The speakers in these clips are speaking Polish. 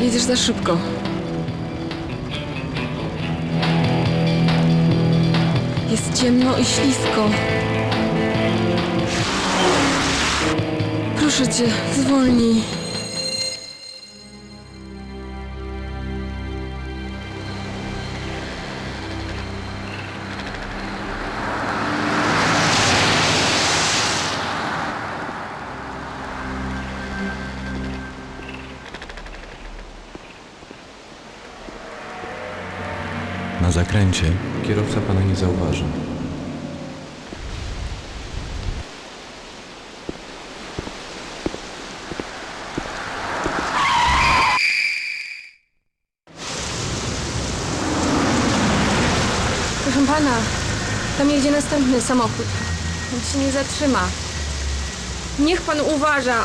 Jedziesz za szybko. Jest ciemno i ślisko. Proszę cię, zwolnij. Na zakręcie kierowca pana nie zauważy. Proszę pana, tam jedzie następny samochód. On się nie zatrzyma. Niech pan uważa.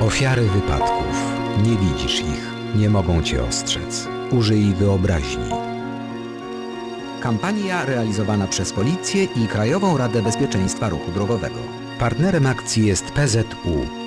Ofiary wypadków. Nie widzisz ich, nie mogą cię ostrzec. Użyj wyobraźni. Kampania realizowana przez Policję i Krajową Radę Bezpieczeństwa Ruchu Drogowego. Partnerem akcji jest PZU